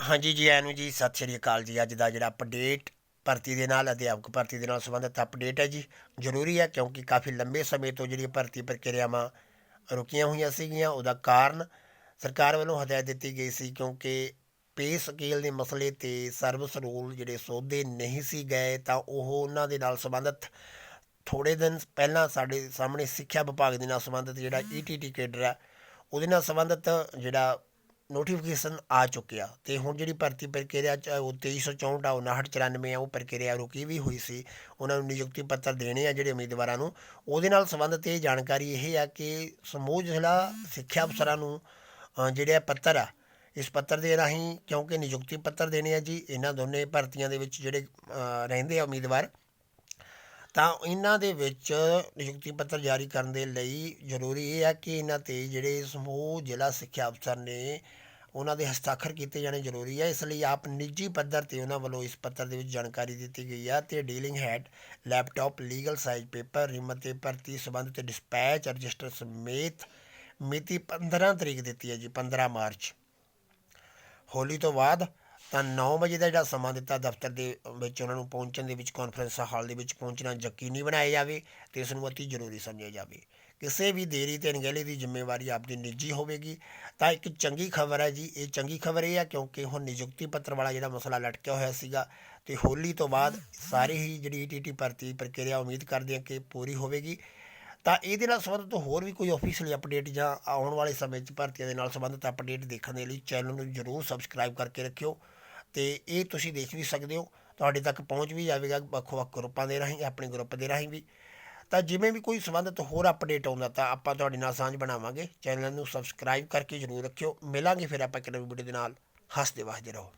ਹਾਂਜੀ ਜੀ ਆਇਆਂ ਨੂੰ ਜੀ ਸਤਿ ਸ਼੍ਰੀ ਅਕਾਲ ਜੀ। ਅੱਜ ਦਾ ਜਿਹੜਾ ਅਪਡੇਟ ਭਰਤੀ ਦੇ ਨਾਲ ਅਧਿਆਪਕ ਭਰਤੀ ਦੇ ਨਾਲ ਸੰਬੰਧਿਤ ਅਪਡੇਟ ਹੈ ਜੀ। ਜ਼ਰੂਰੀ ਹੈ ਕਿਉਂਕਿ ਕਾਫੀ ਲੰਬੇ ਸਮੇਂ ਤੋਂ ਜਿਹੜੀ ਭਰਤੀ ਪ੍ਰਕਿਰਿਆਵਾਂ ਰੁਕੀਆਂ ਹੋਈਆਂ ਸੀਗੀਆਂ ਉਹਦਾ ਕਾਰਨ ਸਰਕਾਰ ਵੱਲੋਂ ਹਦਾਇਤ ਦਿੱਤੀ ਗਈ ਸੀ ਕਿਉਂਕਿ ਪੇ ਸਕੇਲ ਦੇ ਮਸਲੇ ਤੇ ਸਰਵਿਸ ਰੂਲ ਜਿਹੜੇ ਸੋਧੇ ਨਹੀਂ ਸੀ ਗਏ ਤਾਂ ਉਹ ਉਹਨਾਂ ਦੇ ਨਾਲ ਸੰਬੰਧਿਤ ਥੋੜੇ ਦਿਨ ਪਹਿਲਾਂ ਸਾਡੇ ਸਾਹਮਣੇ ਸਿੱਖਿਆ ਵਿਭਾਗ ਦੇ ਨਾਲ ਸੰਬੰਧਿਤ ਜਿਹੜਾ ਈਟੀਟੀ ਕੇਡਰ ਹੈ ਉਹਦੇ ਨਾਲ ਸੰਬੰਧਿਤ ਜਿਹੜਾ ਨੋਟੀਫਿਕੇਸ਼ਨ ਆ ਚੁੱਕਿਆ ਤੇ ਹੁਣ ਜਿਹੜੀ ਭਰਤੀ ਪ੍ਰਕਿਰਿਆ ਚ ਉਹ 2364 ਆ ਉਹ 5994 ਆ, ਉਹ ਪ੍ਰਕਿਰਿਆ ਰੁਕੀ ਵੀ ਹੋਈ ਸੀ। ਉਹਨਾਂ ਨੂੰ ਨਿਯੁਕਤੀ ਪੱਤਰ ਦੇਣੇ ਆ ਜਿਹੜੇ ਉਮੀਦਵਾਰਾਂ ਨੂੰ। ਉਹਦੇ ਨਾਲ ਸੰਬੰਧਿਤ ਇਹ ਜਾਣਕਾਰੀ ਇਹ ਆ ਕਿ ਸਮੂਹ ਜ਼ਿਲ੍ਹਾ ਸਿੱਖਿਆ ਅਫਸਰਾਂ ਨੂੰ ਜਿਹੜੇ ਆ ਪੱਤਰ ਆ, ਇਸ ਪੱਤਰ ਦੇ ਰਾਹੀਂ ਕਿਉਂਕਿ ਨਿਯੁਕਤੀ ਪੱਤਰ ਦੇਣੇ ਆ ਜੀ, ਇਹਨਾਂ ਦੋਨੇ ਭਰਤੀਆਂ ਦੇ ਵਿੱਚ ਜਿਹੜੇ ਰਹਿੰਦੇ ਆ ਉਮੀਦਵਾਰ ਤਾਂ ਇਹਨਾਂ ਦੇ ਵਿੱਚ ਨਿਯੁਕਤੀ ਪੱਤਰ ਜਾਰੀ ਕਰਨ ਦੇ ਲਈ ਜ਼ਰੂਰੀ ਇਹ ਹੈ ਕਿ ਇਹਨਾਂ ਤੇ ਜਿਹੜੇ ਸਮੂਹ ਜ਼ਿਲ੍ਹਾ ਸਿੱਖਿਆ ਅਫਸਰ ਨੇ, ਉਹਨਾਂ ਦੇ ਹਸਤਾਖਰ ਕੀਤੇ ਜਾਣੇ ਜ਼ਰੂਰੀ ਹੈ ਇਸ ਲਈ ਆਪ ਨਿੱਜੀ ਪੱਧਰ ਤੇ ਉਹਨਾਂ ਵੱਲੋਂ ਇਸ ਪੱਤਰ ਦੇ ਵਿੱਚ ਜਾਣਕਾਰੀ ਦਿੱਤੀ ਗਈ ਹੈ ਤੇ dealing head, laptop, legal size paper, ਰਿਮਤ ਤੇ ਭਰਤੀ ਸੰਬੰਧ ਤੇ ਡਿਸਪੈਚ ਰਜਿਸਟਰ ਸਮੇਤ ਮਿਤੀ 15 ਤਰੀਕ ਦਿੱਤੀ ਹੈ ਜੀ 15 ਮਾਰਚ। ਹੋਲੀ ਤੋਂ ਬਾਅਦ ਤਾਂ 9 ਵਜੇ ਦਾ ਜਿਹੜਾ ਸਮਾਂ ਦਿੱਤਾ ਦਫ਼ਤਰ ਦੇ ਵਿੱਚ ਉਹਨਾਂ ਨੂੰ ਪਹੁੰਚਣ ਦੇ ਵਿੱਚ ਕਾਨਫਰੰਸ ਹਾਲ ਦੇ ਵਿੱਚ ਪਹੁੰਚਣਾ ਯਕੀਨੀ ਬਣਾਇਆ ਜਾਵੇ ਤੇ ਇਸ ਨੂੰ ਅਤੀ ਜ਼ਰੂਰੀ ਸਮਝਿਆ ਜਾਵੇ। ਕਿਸੇ ਵੀ ਦੇਰੀ ਤੇ ਅਣਗਹਿਲੀ ਦੀ ਜ਼ਿੰਮੇਵਾਰੀ ਆਪਦੀ ਨਿੱਜੀ ਹੋਵੇਗੀ, ਤਾਂ ਇੱਕ ਚੰਗੀ ਖਬਰ ਹੈ ਜੀ। ਇਹ ਚੰਗੀ ਖਬਰ ਇਹ ਹੈ ਕਿਉਂਕਿ ਹੁਣ ਨਿਯੁਕਤੀ ਪੱਤਰ ਵਾਲਾ ਜਿਹੜਾ ਮਸਲਾ ਲਟਕਿਆ ਹੋਇਆ ਸੀਗਾ ਤੇ ਹੋਲੀ ਤੋਂ ਬਾਅਦ ਸਾਰੇ ਹੀ ਜਿਹੜੀ ਈਟੀਟੀ ਭਰਤੀ ਪ੍ਰਕਿਰਿਆ ਉਮੀਦ ਕਰਦੇ ਹਾਂ ਕਿ ਪੂਰੀ ਹੋਵੇਗੀ। ਤਾਂ ਇਹਦੇ ਨਾਲ ਸੰਬੰਧਿਤ ਹੋਰ ਵੀ ਕੋਈ ਆਫੀਸ਼ੀਅਲੀ ਅਪਡੇਟ ਜਾਂ ਆਉਣ ਵਾਲੇ ਸਮੇਂ 'ਚ ਭਰਤੀਆਂ ਦੇ ਨਾਲ ਸੰਬੰਧਿਤ ਅਪਡੇਟ ਦੇਖਣ ਦੇ ਲਈ ਚੈਨਲ ਨੂੰ ਜਰੂਰ ਸਬਸਕ੍ਰਾਈਬ ਕਰਕੇ ਰੱਖਿਓ। ਅਤੇ ਇਹ ਤੁਸੀਂ ਦੇਖ ਵੀ ਸਕਦੇ ਹੋ, ਤੁਹਾਡੇ ਤੱਕ ਪਹੁੰਚ ਵੀ ਜਾਵੇਗਾ ਵੱਖੋ ਵੱਖ ਗਰੁੱਪਾਂ ਦੇ ਰਾਹੀਂ, ਆਪਣੇ ਗਰੁੱਪ ਦੇ ਰਾਹੀਂ ਵੀ। ਤਾਂ ਜਿਵੇਂ ਵੀ ਕੋਈ ਸੰਬੰਧਿਤ ਹੋਰ ਅਪਡੇਟ ਆਉਂਦਾ, ਤਾਂ ਆਪਾਂ ਤੁਹਾਡੇ ਨਾਲ ਸਾਂਝ ਬਣਾਵਾਂਗੇ। ਚੈਨਲ ਨੂੰ ਸਬਸਕ੍ਰਾਈਬ ਕਰਕੇ ਜਰੂਰ ਰੱਖਿਓ। ਮਿਲਾਂਗੇ ਫਿਰ ਆਪਾਂ ਇੱਕ ਨਵੀਂ ਵੀਡੀਓ ਦੇ ਨਾਲ। ਹੱਸਦੇ ਵਸਦੇ ਰਹੋ।